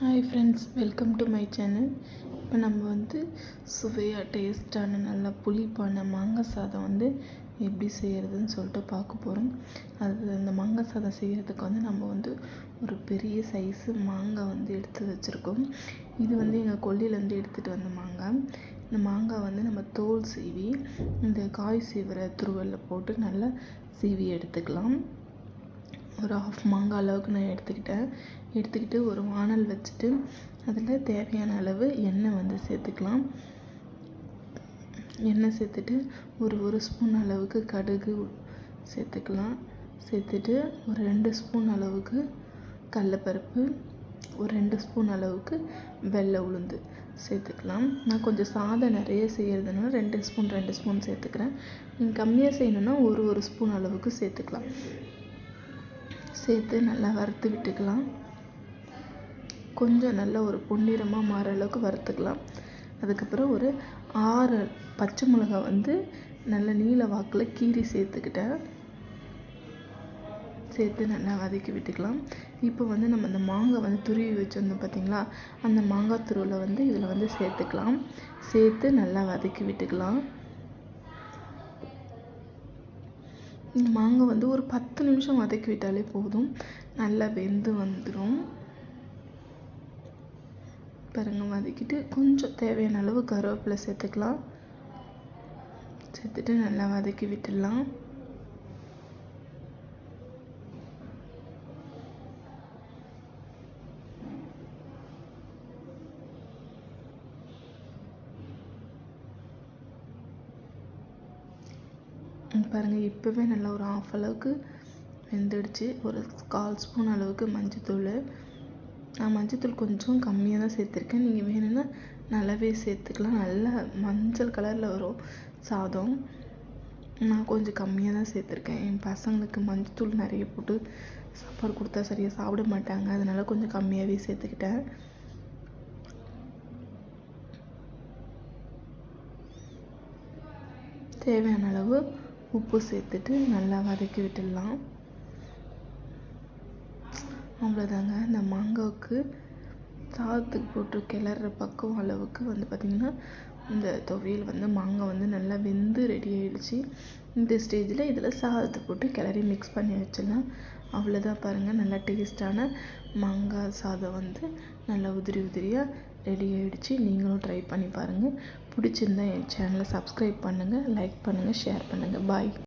Hi friends welcome to my channel இப்போ நம்ம வந்து சுவையாக டேஸ்ட்டான நல்லா புளிப்பான மாங்காய் சாதம் வந்து எப்படி செய்கிறதுன்னு சொல்லிட்டு பார்க்க போகிறோம் அது அந்த மாங்காய் சாதம் செய்கிறதுக்கு வந்து நம்ம வந்து ஒரு பெரிய சைஸு மாங்காய் வந்து எடுத்து வச்சுருக்கோம். இது வந்து எங்கள் கொல்லையிலேருந்து எடுத்துகிட்டு வந்த மாங்காய். இந்த மாங்காய் வந்து நம்ம தோல் சீவி இந்த காய் சீவரை துருவலில் போட்டு நல்லா சீவி எடுத்துக்கலாம். ஒரு ஆஃப் மாங்காய் அளவுக்கு நான் எடுத்துக்கிட்டேன். எடுத்துக்கிட்டு ஒரு வானல் வச்சுட்டு அதில் தேவையான அளவு எண்ணெய் வந்து சேர்த்துக்கலாம். எண்ணெய் சேர்த்துட்டு ஒரு ஒரு ஸ்பூன் அளவுக்கு கடுகு சேர்த்துக்கலாம். சேர்த்துட்டு ஒரு ரெண்டு ஸ்பூன் அளவுக்கு கடலப்பருப்பு ஒரு ரெண்டு ஸ்பூன் அளவுக்கு வெள்ளை உளுந்து சேர்த்துக்கலாம். நான் கொஞ்சம் சாதம் நிறைய செய்கிறதுனால ரெண்டு ஸ்பூன் ரெண்டு ஸ்பூன் சேர்த்துக்கிறேன். நீங்கள் கம்மியாக செய்யணுன்னா ஒரு ஒரு ஸ்பூன் அளவுக்கு சேர்த்துக்கலாம். சேர்த்து நல்லா வறுத்து விட்டுக்கலாம். கொஞ்சம் நல்ல ஒரு பொன்னிறமாக மாற அளவுக்கு வறுத்துக்கலாம். அதுக்கப்புறம் ஒரு ஆறு பச்சை மிளகாய் வந்து நல்ல நீல வாக்கில் கீறி சேர்த்துக்கிட்டேன். சேர்த்து நல்லா வதக்கி விட்டுக்கலாம். இப்போ வந்து நம்ம இந்த மாங்காய் வந்து துருவி வச்சுருந்தோம் பார்த்தீங்களா? அந்த மாங்காய் துருவில் வந்து இதில் வந்து சேர்த்துக்கலாம். சேர்த்து நல்லா வதக்கி விட்டுக்கலாம் இந்த மாங்காய் வந்து ஒரு பத்து நிமிஷம் வதக்கி விட்டாலே போதும். நல்லா வெந்து வந்துடும் பாருங்க வதக்கிட்டு கொஞ்சம் தேவையான அளவு கருவேப்பிலை சேர்த்துக்கலாம். சேர்த்துட்டு நல்லா வதக்கி விட்டுடலாம். பாருங்கள் இப்போவே நல்லா ஒரு ஆஃப் அளவுக்கு வெந்துடுச்சு. ஒரு கால் ஸ்பூன் அளவுக்கு மஞ்சத்தூள். நான் மஞ்சத்தூள் கொஞ்சம் கம்மியாக தான் சேர்த்துருக்கேன். நீங்கள் வேணும்னா நல்லாவே சேர்த்துக்கலாம். நல்லா மஞ்சள் கலரில் வரும் சாதம். நான் கொஞ்சம் கம்மியாக தான் சேர்த்துருக்கேன். என் பசங்களுக்கு மஞ்சத்தூள் நிறைய போட்டு சாப்பாடு கொடுத்தா சரியாக சாப்பிட மாட்டாங்க. அதனால் கொஞ்சம் கம்மியாகவே சேர்த்துக்கிட்டேன். தேவையான அளவு உப்பு சேர்த்துட்டு நல்லா வதக்கி விட்டுடலாம். அவ்வளோதாங்க. இந்த மாங்காவுக்கு சாதத்துக்கு போட்டு கிளற பக்கம் அளவுக்கு வந்து பார்த்திங்கன்னா இந்த துவையல் வந்து மாங்காய் வந்து நல்லா வெந்து ரெடி ஆயிடுச்சு. இந்த ஸ்டேஜில் இதில் சாதத்தை போட்டு கிளறி மிக்ஸ் பண்ணி வச்சிடலாம். அவ்வளோதான் பாருங்கள் நல்லா டேஸ்ட்டான மாங்காய் சாதம் வந்து நல்லா உதிரி உதிரியாக ரெடி ஆகிடுச்சி நீங்களும் ட்ரை பண்ணி பாருங்கள் பிடிச்சிருந்தா என் சேனலை சப்ஸ்கிரைப் பண்ணுங்கள் லைக் பண்ணுங்கள் ஷேர் பண்ணுங்கள் பாய்